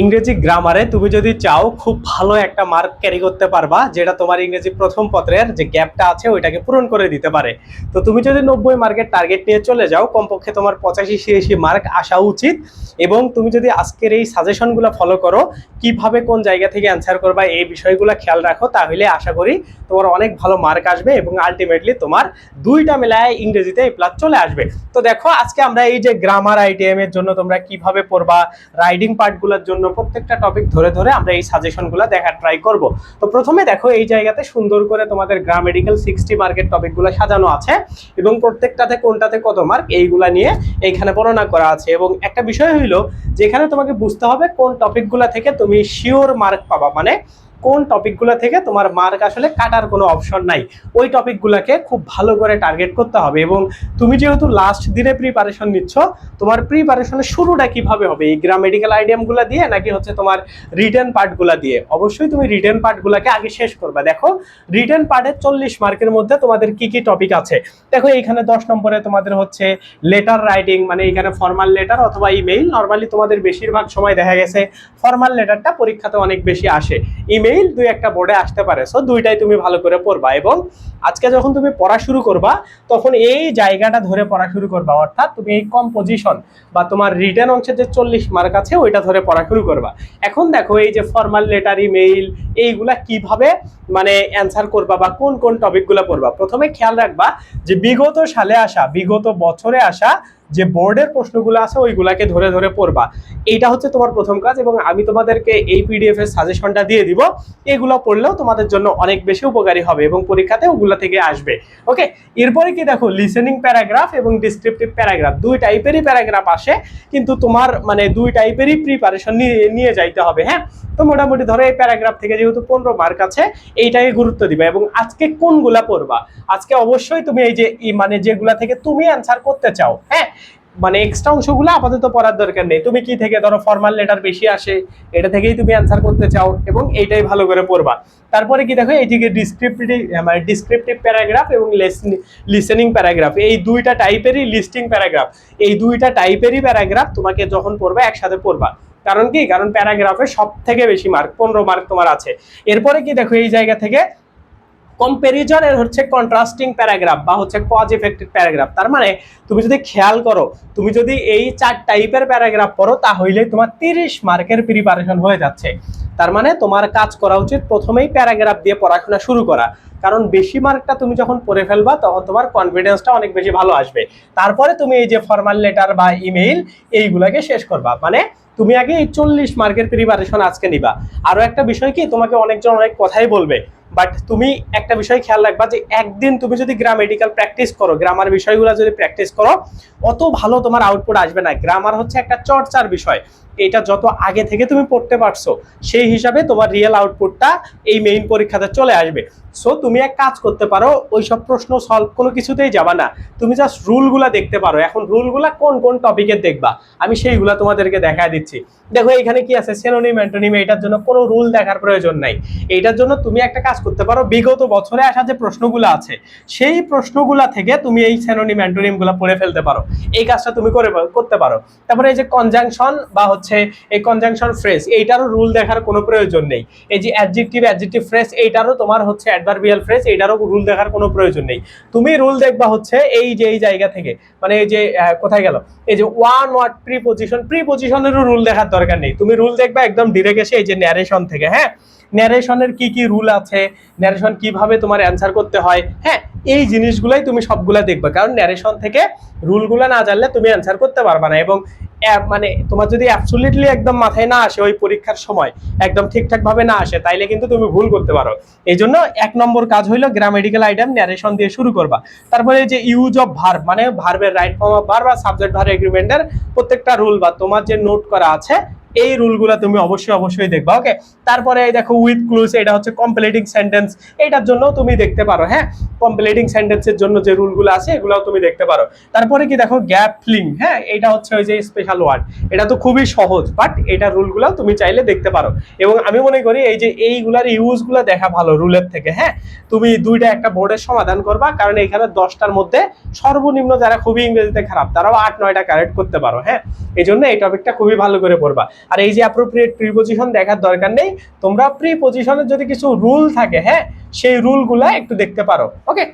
ইংরেজি গ্রামারে তুমি যদি চাও খুব ভালো একটা মার্ক ক্যারি করতে পারবা, যেটা তোমার ইংরেজি প্রথম পত্রের যে গ্যাপটা আছে, ওইটাকে পূরণ করে দিতে পারে। তো তুমি যদি নব্বই মার্কের টার্গেট নিয়ে চলে যাও, কমপক্ষে তোমার পঁচাশি, ছিয়াশি মার্ক আসা উচিত এবং তুমি যদি আজকের এই সাজেশনগুলো ফলো করো, কীভাবে কোন জায়গা থেকে অ্যান্সার করবা, এই বিষয়গুলো খেয়াল রাখো, তাহলে আশা করি তোমার অনেক ভালো মার্ক আসবে এবং আলটিমেটলি তোমার দুইটা মেলায় ইংরেজিতে এই প্লাস চলে আসবে। তো দেখো, আজকে আমরা এই যে গ্রামার আইটিএম এর জন্য তোমরা কীভাবে পড়বা রাইডিং পার্টগুলোর জন্য প্রত্যেকটা টপিক ধরে ধরে আমরা এই সাজেশনগুলো দেখার ট্রাই করব। তো প্রথমে দেখো, এই জায়গাতে সুন্দর করে তোমাদের গ্রাম মেডিকেল সিক্সটি মার্কের টপিকগুলো সাজানো আছে এবং প্রত্যেকটাতে কোনটাতে কত মার্ক এইগুলা নিয়ে এইখানে বর্ণনা করা আছে। এবং একটা বিষয় হইল, যেখানে তোমাকে বুঝতে হবে কোন টপিকগুলো থেকে তুমি শিওর মার্ক পাবা। মানে কোন টপিকগুলো থেকে তোমার মার্ক আসলে কাটার কোনো অপশন নাই, ওই টপিকগুলোকে খুব ভালো করে টার্গেট করতে হবে এবং তুমি যেহেতু লাস্ট দিনে প্রিপারেশন নিচ্ছ, তোমার প্রিপারেশনের শুরুটা কীভাবে হবে? এই গ্রামেডিক্যাল আইডিয়ামগুলো দিয়ে নাকি হচ্ছে তোমার রিটার্ন পার্টগুলো দিয়ে? অবশ্যই তুমি রিটার্ন পার্টগুলোকে আগে শেষ করবা। দেখো রিটার্ন পার্টের চল্লিশ মার্কের মধ্যে তোমাদের কি কি টপিক আছে? দেখো, এইখানে দশ নম্বরে তোমাদের হচ্ছে লেটার রাইটিং মানে এইখানে ফর্মাল লেটার অথবা ইমেইল নর্মালি তোমাদের বেশিরভাগ সময় দেখা গেছে ফর্মাল লেটারটা পরীক্ষাতে অনেক বেশি আসে। ইমেইল দুই একটা বোর্ডে আসতে পারে। সো দুইটাই তুমি ভালো করে পড়বা এবং আজকে যখন তুমি পড়া শুরু করবা, তখন এই জায়গাটা ধরে পড়া শুরু করবা। অর্থাৎ তুমি এই কম্পোজিশন বা তোমার রিটার্ন অংশের যে চল্লিশ মার্ক আছে, ওইটা ধরে পড়া শুরু করবা। এখন দেখো, এই যে ফর্মাল লেটার ইমেইল এইগুলা কীভাবে মানে অ্যান্সার করবা বা কোন কোন টপিকগুলো পড়বা? প্রথমে খেয়াল রাখবা যে বিগত সালে আসা, বিগত বছরে আসা যে বোর্ডের প্রশ্নগুলো আছে, ওইগুলাকে ধরে ধরে পড়বা। এইটা হচ্ছে তোমার প্রথম কাজ এবং আমি তোমাদেরকে এই পিডিএফ এর সাজেশনটা দিয়ে দিব। এগুলো পড়লেও তোমাদের জন্য অনেক বেশি উপকারী হবে এবং পরীক্ষাতে ওগুলো থেকে আসবে। ওকে এরপরে কি দেখো লিসেনিং প্যারাগ্রাফ এবং ডিসক্রিপটিভ প্যারাগ্রাফ দুই টাইপেরই প্যারাগ্রাফ আসে, কিন্তু তোমার মানে দুই টাইপেরই প্রিপারেশন নিয়ে যাইতে হবে হ্যাঁ? তো মোটামুটি ধরো এই প্যারাগ্রাফ থেকে যেহেতু পনেরো মার্ক আছে, এইটাকে গুরুত্ব দিবা এবং আজকে কোনগুলা পড়বা? আজকে অবশ্যই তুমি এই যে মানে যেগুলা থেকে তুমি অ্যান্সার করতে চাও হ্যাঁ? মানে এক্সট্রা অংশগুলো আপাতত পড়ার দরকার নেই। তুমি কি থেকে ধরো ফর্মাল লেটার বেশি আসে, এটা থেকেই তুমি অ্যান্সার করতে চাও এবং এইটাই ভালো করে পড়বা। তারপরে কি দেখো এইটিকে ডিসক্রিপটিভ মানে ডিসক্রিপটিভ প্যারাগ্রাফ এবং লিসেনিং প্যারাগ্রাফ এই দুইটা টাইপেরই লিস্টিং প্যারাগ্রাফ এই দুইটা টাইপেরই প্যারাগ্রাফ তোমাকে যখন পড়বে একসাথে পড়বা। কারণ কি? কারণ প্যারাগ্রাফে সব থেকে বেশি মার্ক পনেরো মার্ক তোমার আছে। এরপরে কি দেখো, এই জায়গা থেকে কম্প্যারিজন এর হচ্ছে কন্ট্রাস্টিং প্যারাগ্রাফ বা হচ্ছে কজ ইফেক্টেড প্যারাগ্রাফ তার মানে তুমি যদি খেয়াল করো, তুমি যদি এই চার টাইপের প্যারাগ্রাফ পড়ো তাহলে তোমার তিরিশ মার্কের প্রিপারেশন হয়ে যাচ্ছে। তার মানে তোমার কাজ করা উচিত প্রথমেই প্যারাগ্রাফ দিয়ে পড়াশোনা শুরু করা। কারণ বেশি মার্কটা তুমি যখন পড়ে ফেলবা, তখন তোমার কনফিডেন্সটা অনেক বেশি ভালো আসবে। তারপরে তুমি এই যে ফর্মাল লেটার বা ইমেইল এইগুলাকে শেষ করবা। মানে তুমি আগে এই চল্লিশ মার্কের প্রিপারেশন আজকে নিবা। আরও একটা বিষয় কি, তোমাকে অনেকজন অনেক কথাই বলবে। বাট তুমি একটা বিষয় খেয়াল রাখবা যে একদিন তুমি যদি গ্রামেটিক্যাল প্র্যাকটিস করো গ্রামার বিষয়গুলো যদি প্র্যাকটিস করো, অত ভালো তোমার আউটপুট আসবে না। গ্রামার হচ্ছে একটা চর্চার বিষয়। এটা যত আগে থেকে তুমি পড়তে পারছ, সেই হিসাবে তোমার রিয়েল আউটপুটটা এই মেইন পরীক্ষাতে চলে আসবে। সো তুমি এক কাজ করতে পারো ওই সব প্রশ্ন সলভ কোনো কিছুতেই যাবা না। তুমি জাস্ট রুলগুলা দেখতে পারো। এখন রুলগুলা কোন কোন টপিকের দেখবা? আমি সেইগুলা তোমাদেরকে দেখা দিচ্ছি। দেখো এখানে কি আছে? সেনোনিম অ্যান্টোনিম এটার জন্য কোনো রুল দেখার প্রয়োজন নাই। এইটার জন্য তুমি একটা কাজ করতে পারো, বিগত বছরে আসা যে প্রশ্নগুলো আছে, সেই প্রশ্নগুলা থেকে তুমি এই সেনোনিম অ্যান্টোনিমগুলা পড়ে ফেলতে পারো। এই কাজটা তুমি করে, করতে পারো। তারপরে এই যে কনজাংশন বা হচ্ছে এই কনজাংশন ফ্রেজ এইটারও রুল দেখার কোনো প্রয়োজন নেই। এই যে অ্যাডজেক্টিভ অ্যাডজেক্টিভ ফ্রেজ এইটারও তোমার হচ্ছে অ্যাডভার্বিয়াল ফ্রেজ এইটারও রুল দেখার কোনো প্রয়োজন নেই। তুমি রুল দেখবা হচ্ছে এই যে, এই জায়গা থেকে মানে এই যে কোথায় গেল? এই যে ওয়ান ওয়ার্ড প্রিপোজিশন প্রিপোজিশনেরও রুল দেখার দরকার নেই। তুমি রুল দেখবা একদম ডিরেক্ট এসে এই যে ন্যারেশন থেকে হ্যাঁ? ন্যারেশনের কি কি রুল আছে ন্যারেশন কীভাবে তোমার অ্যান্সার করতে হয় হ্যাঁ এই জিনিসগুলাই তুমি সবগুলা দেখবে। কারণ ন্যারেশন থেকে রুলগুলো না জানলে তুমি অ্যান্সার করতে পারবে না এবং মানে তোমার যদি অ্যাবসুলিটলি একদম মাথায় না আসে ওই পরীক্ষার সময়, একদম ঠিকঠাক ভাবে না আসে, তাইলে কিন্তু তুমি ভুল করতে পারো। এই জন্য এক নম্বর কাজ হইল গ্রামেটিক্যাল আইটেম ন্যারেশন দিয়ে শুরু করবা। তারপরে যে ইউজ অফ ভার্ব মানে ভার্বের রাইট ফর্ম অফ ভার্ব বা সাবজেক্ট ভার্ব এগ্রিমেন্টের প্রত্যেকটা রুল বা তোমার যে নোট করা আছে এই রুলগুলো তুমি অবশ্যই অবশ্যই দেখবা ওকে তারপরে দেখো উইথ ক্লুজ এটা হচ্ছে কমপ্লিটিং সেন্টেন্স এটার জন্য তুমি দেখতে পারো হ্যাঁ? কমপ্লিটিং সেন্টেন্সের জন্য যে রুলগুলো আছে, এগুলোও তুমি দেখতে পারো। তারপরে কি দেখো গ্যাপ ফিলিং হ্যাঁ? এটা হচ্ছে ওই যে স্পেশাল ওয়ার্ড এটা তো খুবই সহজ বাট এটা রুলগুলো তুমি চাইলে দেখতে পারো। এবং আমি মনে করি এই যে এইগুলার ইউজগুলো দেখা ভালো রুলের থেকে হ্যাঁ? তুমি দুইটা একটা বোর্ডের সমাধান করবা, কারণ এখানে দশটার মধ্যে সর্বনিম্ন যারা খুবই ইংরেজিতে খারাপ, তারাও আট, নয়টা কারেক্ট করতে পারো হ্যাঁ? এই জন্য এই টপিকটা খুবই ভালো করে পড়বা। আর এই যে অ্যাপ্রোপ্রিয়েট প্রিপোজিশন দেখার দরকার নেই, তোমরা প্রিপোজিশনের যদি কিছু রুল থাকে হ্যাঁ? সেই রুলগুলা একটু দেখতে পারো ওকে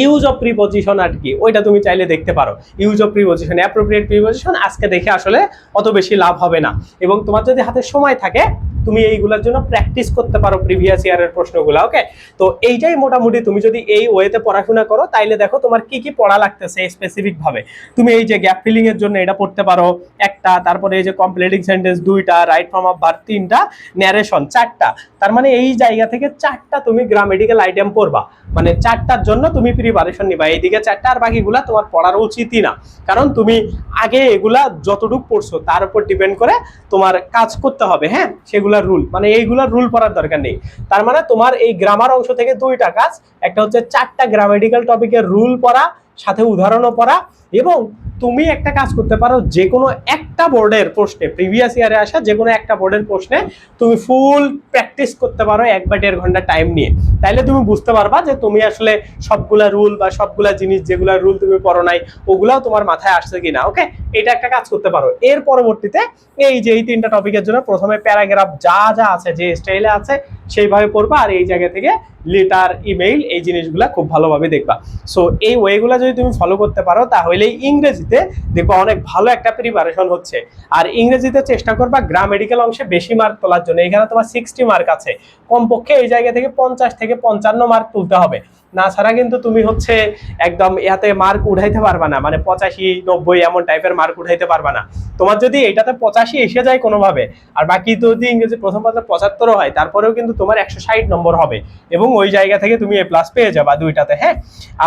ইউজ অফ প্রিপোজিশন আর কি, ওইটা তুমি চাইলে দেখতে পারো। Use of preposition appropriate preposition আজকে দেখে আসলে অত বেশি লাভ হবে না। এবং তোমার যদি হাতে সময় থাকে, তুমি এইগুলোর জন্য প্র্যাকটিস করতে পারো প্রিভিয়াস ইয়ারের প্রশ্নগুলো ওকে তো এইটাই মোটামুটি তুমি যদি এই ওয়েতে পড়াশোনা করো, তাইলে দেখো তোমার কি কি পড়া লাগতেছে স্পেসিফিক ভাবে। তুমি এই যে গ্যাপ ফিলিং এর জন্য এটা পড়তে পারো, একটা, তারপরে এই যে কমপ্লিটিং সেন্টেন্স দুইটা রাইট ফর্ম অফ ভার্ব তিনটা ন্যারেশন চারটা। তার মানে এই জায়গা থেকে চারটা তুমি গ্রামেটিক্যাল আইটেম পড়বা। মানে চারটার জন্য তুমি প্রিপারেশন নিবা। এইদিকে চারটা আর বাকিগুলা তোমার পড়ার উচিতই না। কারণ তুমি আগে এগুলা যতটুকু পড়ছো, তার উপর ডিপেন্ড করে তোমার কাজ করতে হবে হ্যাঁ? সেগুলার রুল মানে এইগুলার রুল পড়ার দরকার নেই। তার মানে তোমার এই গ্রামার অংশ থেকে দুইটা কাজ, একটা হচ্ছে চারটা গ্রামেটিক্যাল টপিকের রুল পড়া, সাথে উদাহরণও পড়া এবং তুমি একটা কাজ করতে পারো যে কোনো একটা বোর্ডের প্রশ্নে প্রিভিয়াস ইয়ারে আসা যে কোনো একটা বোর্ডের প্রশ্নে তুমি ফুল প্র্যাকটিস করতে পারো এক বা দেড় ঘণ্টা টাইম নিয়ে। তাইলে তুমি বুঝতে পারবা যে তুমি আসলে সবগুলা রুল বা সবগুলা জিনিস, যেগুলা রুল তুমি পড়ো নাই, ওগুলাও তোমার মাথায় আসছে কি না ওকে এটা একটা কাজ করতে পারো। এর পরবর্তীতে এই যে, এই তিনটা টপিকের জন্য প্রথমে প্যারাগ্রাফ যা যা আছে, যে স্টাইলে আছে, সেইভাবে পড়বা আর এই জায়গা থেকে লেটার ইমেইল এই জিনিসগুলা খুব ভালোভাবে দেখবা। সো এই ওয়েগুলা যদি তুমি ফলো করতে পারো, তাহলে ইংরেজিতে দেখবা অনেক ভালো একটা প্রিপারেশন হচ্ছে। আর ইংরেজিতে চেষ্টা করবা গ্রামেটিক্যাল অংশে বেশি মার্ক তোলার জন্য। এখানে তোমার সিক্সটি মার্ক আছে। কমপক্ষে এই জায়গা থেকে পঞ্চাশ থেকে পঞ্চান্ন মার্ক তুলতে হবে। না ছাড়া কিন্তু তুমি হচ্ছে একদম ইয়াতে মার্ক উঠাইতে পারবা না। মানে পঁচাশি, নব্বই এমন টাইপের মার্ক উঠাইতে পারবা না। তোমার যদি এটাতে পঁচাশি এসে যায় কোনোভাবে, আর বাকি যদি ইংরেজি প্রথম পাত্র পঁচাত্তরও হয়, তারপরেও কিন্তু তোমার একশো ষাট নম্বর হবে। এবং ওই জায়গা থেকে তুমি এ প্লাস পেয়ে যাবা দুইটাতে হ্যাঁ?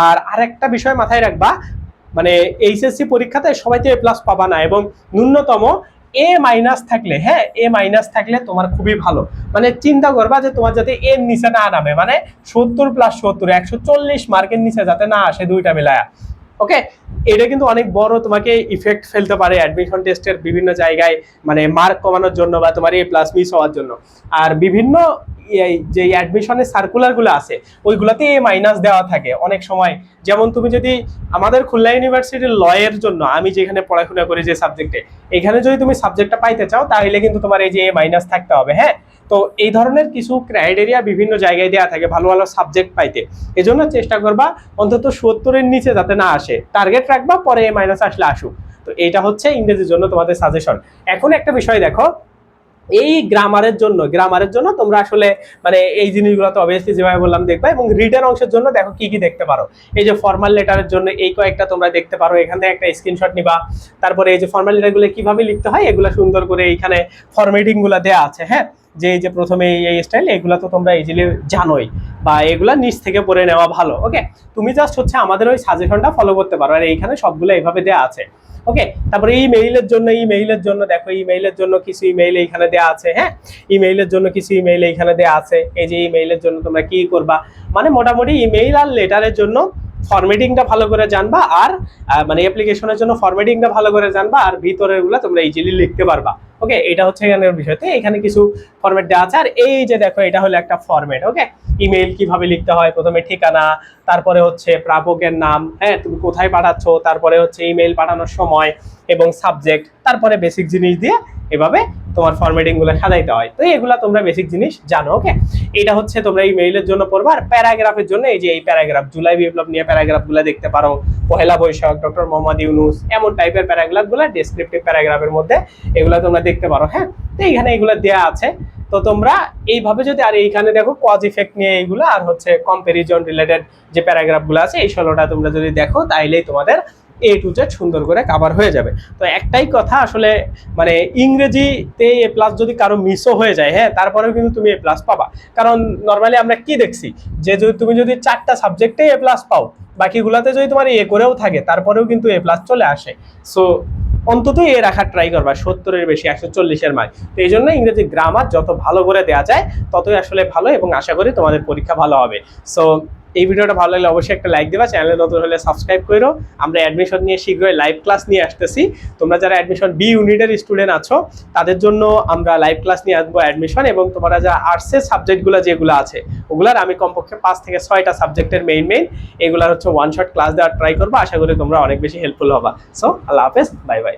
আর আরেকটা বিষয় মাথায় রাখবা মানে এইচএসসি পরীক্ষাতে সবাই তো এ প্লাস পাবা না এবং ন্যূনতম এ মাইনাস থাকলে হ্যাঁ এ মাইনাস থাকলে তোমার খুবই ভালো। মানে চিন্তা করবা যে তোমার যাতে এর নিচে না নামে মানে সত্তর প্লাস সত্তর, একশো চল্লিশ মার্কের নিচে যাতে না আসে দুইটা মিলায়া। ওকে এটা কিন্তু অনেক বড় তোমাকে ইফেক্ট ফেলতে পারে অ্যাডমিশন টেস্টের বিভিন্ন জায়গায় মানে মার্ক কমানোর জন্য বা তোমার এ প্লাস মিস হওয়ার জন্য। আর বিভিন্ন যে অ্যাডমিশনের সার্কুলারগুলো আছে, ওইগুলোতে এ মাইনাস দেওয়া থাকে অনেক সময়। যেমন তুমি যদি আমাদের খুলনা ইউনিভার্সিটির লয়ের জন্য, আমি যেখানে পড়াশোনা করি যে সাবজেক্টে এখানে যদি তুমি সাবজেক্টটা পাইতে চাও, তাহলে কিন্তু তোমার এই যে এ মাইনাস থাকতে হবে হ্যাঁ? তো এই ধরনের কিছু ক্রাইটেরিয়া বিভিন্ন জায়গায় দেওয়া থাকে ভালো ভালো সাবজেক্ট পাইতে। এজন্য চেষ্টা করবা অন্তত সত্তরের নিচে যাতে না আসে। টার্গেট রাখবা, পরে এ মাইনাস আসলে আসুক। তো এইটা হচ্ছে ইংরেজির জন্য তোমাদের সাজেশন এখন একটা বিষয় দেখো, এই গ্রামারের জন্য গ্রামারের জন্য তোমরা আসলে মানে এই জিনিসগুলো তো অবভিয়াসলি যেভাবে বললাম দেখবা এবং রিটার্ন অংশের জন্য দেখো কি কি দেখতে পারো। এই যে ফর্মাল লেটারের জন্য এই কয়েকটা তোমরা দেখতে পারো। এখান থেকে একটা স্ক্রিনশট নিবা। তারপরে এই যে ফর্মাল লেটারগুলো কীভাবে লিখতে হয়, এগুলো সুন্দর করে এইখানে ফরম্যাটিংগুলো দেওয়া আছে হ্যাঁ? যে এই যে প্রথমে এই স্টাইল এগুলো তো তোমরা ইজিলি জানোই বা এগুলা নিচ থেকে পড়ে নেওয়া ভালো ওকে তুমি জাস্ট হচ্ছে আমাদের ওই সাজেশনটা ফলো করতে পারো আর এইখানে সবগুলো এইভাবে দেওয়া আছে ওকে তারপরে ইমেইলের জন্য ইমেইলের জন্য দেখো ইমেইলের জন্য কিছু ইমেইল এইখানে দেওয়া আছে হ্যাঁ? ইমেইলের জন্য কিছু ইমেইল এইখানে দেওয়া আছে, এই যে ইমেইলের জন্য তোমরা কি করবা? মানে মোটামুটি ইমেইল আর লেটারের জন্য ফরম্যাটিংটা ভালো করে জানবা আর মানে অ্যাপ্লিকেশনের জন্য ফরম্যাটিংটা ভালো করে জানবা আর ভিতরেরগুলা তোমরা ইজিলি লিখতে পারবা। ওকে এটা হচ্ছে এখানের বিষয়। তো এখানে কিছু ফরম্যাট দেওয়া আছে। আর এই যে দেখো, এটা হলো একটা ফরম্যাট ওকে ইমেল কীভাবে লিখতে হয়? প্রথমে ঠিকানা, তারপরে হচ্ছে প্রাপকের নাম হ্যাঁ? তুমি কোথায় পাঠাচ্ছ? তারপরে হচ্ছে ইমেল পাঠানোর সময় এবং সাবজেক্ট তারপরে বেসিক জিনিস দিয়ে এভাবে তোমার ফরম্যাটিংগুলো সাজাইতে হয়। তো এগুলা তোমরা বেসিক জিনিস জানো ওকে এটা হচ্ছে তোমরা ইমেইলের জন্য পড়বা আর প্যারাগ্রাফের জন্য এই যে এই প্যারাগ্রাফ জুলাই বিপ্লব নিয়ে প্যারাগ্রাফগুলো দেখতে পারো, পহেলা বৈশাখ ডক্টর মোহাম্মদ ইউনুস, এমন টাইপের প্যারাগ্রাফগুলো ডেসক্রিপটিভ প্যারাগ্রাফের মধ্যে এগুলা তোমরা দেখতে পারো হ্যাঁ? তো এইখানে এগুলো দেয়া আছে। তো তোমরা এইভাবে যদি, আর এইখানে দেখো কজ ইফেক্ট নিয়ে এইগুলো, আর হচ্ছে কম্পারিজন রিলেটেড যে প্যারাগ্রাফগুলো আছে, এই ষোলোটা তোমরা যদি দেখো, তাইলেই তোমাদের এ টু জেড সুন্দর করে কাভার হয়ে যাবে। তো একটাই কথা আসলে মানে ইংরেজিতে এ প্লাস যদি কারও মিসও হয়ে যায় হ্যাঁ তারপরেও কিন্তু তুমি এ প্লাস পাবা। কারণ নর্মালি আমরা কি দেখছি? যে যদি তুমি যদি চারটা সাবজেক্টে এ প্লাস পাও, বাকিগুলাতে যদি তোমার এ করেও থাকে, তারপরেও কিন্তু এ প্লাস চলে আসে। সো অন্তত এ রাখার ট্রাই করবা, সত্তরের বেশি, একশো চল্লিশের মার্ক। তো এই জন্য ইংরেজি গ্রামার যত ভালো করে দেওয়া যায়, ততই আসলে ভালো এবং আশা করি তোমাদের পরীক্ষা ভালো হবে। সো এই ভিডিওটা ভালো লাগলে অবশ্যই একটা লাইক দেবা চ্যানেলে নতুন হলে সাবস্ক্রাইব করো আমরা অ্যাডমিশন নিয়ে শীঘ্রই লাইভ ক্লাস নিয়ে আসতেছি। তোমরা যারা অ্যাডমিশন বি ইউনিটের স্টুডেন্ট আছো, তাদের জন্য আমরা লাইভ ক্লাস নিয়ে আসব অ্যাডমিশন এবং তোমরা যারা আর্টসের সাবজেক্টগুলো যেগুলো আছে, ওগুলার আমি কমপক্ষে পাঁচ থেকে ছয়টা সাবজেক্টের মেইন মেইন এগুলার হচ্ছে ওয়ান শট ক্লাস দেওয়ার ট্রাই করব। আশা করি তোমরা অনেক বেশি হেল্পফুল হবা। সো আল্লাহ হাফেজ বাই বাই